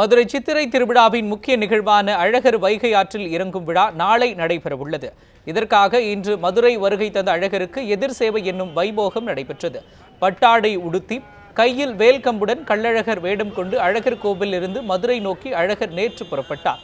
மதுரை சித்திரை திருவிழாவின் முக்கிய நிகழ்வான அழகர் வைகை ஆற்றில் இறங்கும் விழா நாளை நடைபெறவுள்ளது. இதற்காக இன்று மதுரை வருகை தந்த அழகருக்கு எதிர் சேவை என்னும் வைபோகம் நடைபெற்றது. பட்டாடை உடுத்தி கையில் வேல்கம்புடன் கள்ளழகர் வேடம் கொண்டு அழகர் கோவிலிருந்து மதுரை நோக்கி அழகர் நேற்று புறப்பட்டார்.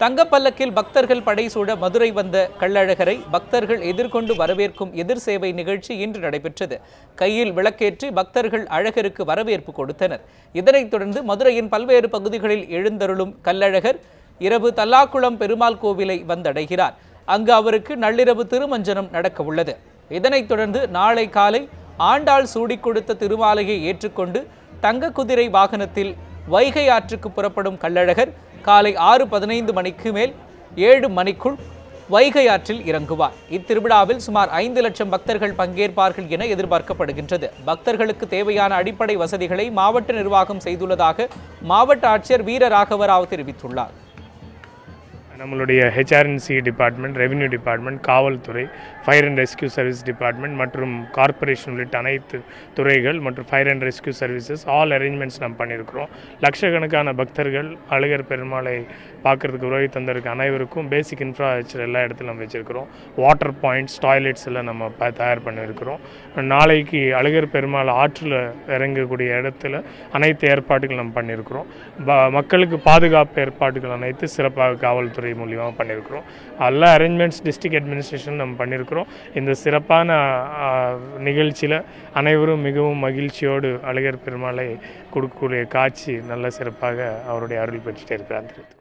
தங்கப்பல்லக்கில் பக்தர்கள் படைசூழ மதுரை வந்த கள்ளழகரை பக்தர்கள் எதிர்கொண்டு வரவேற்கும் எதிர் சேவை நிகழ்ச்சி இன்று நடைபெற்றது. கையில் விளக்கேற்றி பக்தர்கள் அழகருக்கு வரவேற்பு கொடுத்தனர். இதனைத் தொடர்ந்து மதுரையின் பல்வேறு பகுதிகளில் எழுந்தருளும் கள்ளழகர் இரவு தல்லாக்குளம் பெருமாள் கோவிலை வந்தடைகிறார். அங்கு அவருக்கு நள்ளிரவு திருமஞ்சனம் நடக்க உள்ளது இதனைத் தொடர்ந்து நாளை காலை ஆண்டாள் சூடிக் கொடுத்த திருமாலையை ஏற்றுக்கொண்டு தங்க குதிரை வாகனத்தில் வைகை ஆற்றுக்கு புறப்படும் கள்ளழகர் காலை ஆறு பதினைந்து மணிக்கு மேல் ஏழு மணிக்குள் வைகை ஆற்றில் இறங்குவார். இத்திருவிழாவில் சுமார் ஐந்து லட்சம் பக்தர்கள் பங்கேற்பார்கள் என எதிர்பார்க்கப்படுகின்றது. பக்தர்களுக்கு தேவையான அடிப்படை வசதிகளை மாவட்ட நிர்வாகம் செய்துள்ளதாக மாவட்ட ஆட்சியர் வீர ராகவராவ் தெரிவித்துள்ளார். நம்மளுடைய ஹெச்ஆர்என்சி டிபார்ட்மெண்ட் ரெவென்யூ டிபார்ட்மெண்ட் காவல்துறை fire and rescue service department மற்றும் கார்ப்பரேஷன் உள்ளிட்ட அனைத்து துறைகள் மற்றும் fire and rescue services all arrangements நம்ம பண்ணியிருக்கிறோம். லட்சக்கணக்கான பக்தர்கள் அழகர் பெருமாளை பார்க்கறதுக்கு உதவி தந்திருக்க அனைவருக்கும் பேசிக் இன்ஃப்ராஸ்ட்ரக்சர் எல்லா இடத்துலையும் நம்ம வச்சுருக்கிறோம். வாட்டர் பாயிண்ட்ஸ் டாய்லெட்ஸ் எல்லாம் நம்ம ப- தயார் பண்ணியிருக்கிறோம். நாளைக்கு அழகர் பெருமாள் ஆற்றில் இறங்கக்கூடிய இடத்துல அனைத்து ஏற்பாடுகள் நம்ம பண்ணியிருக்கிறோம். மக்களுக்கு பாதுகாப்பு ஏற்பாடுகள் அனைத்து சிறப்பாக காவல்துறை மூலியமாக பண்ணியிருக்கிறோம். எல்லா அரேஞ்ச்மெண்ட்ஸ் டிஸ்ட்ரிக்ட் அட்மினிஸ்ட்ரேஷன் நம்ம பண்ணியிருக்கிறோம். இந்த சிறப்பான நிகழ்ச்சியில் அனைவரும் மிகவும் மகிழ்ச்சியோடு அழகர் பெருமாளை கொடுக்கக்கூடிய காட்சி நல்ல சிறப்பாக அவருடைய அருள் பெற்றுட்டே இருக்கிறார்.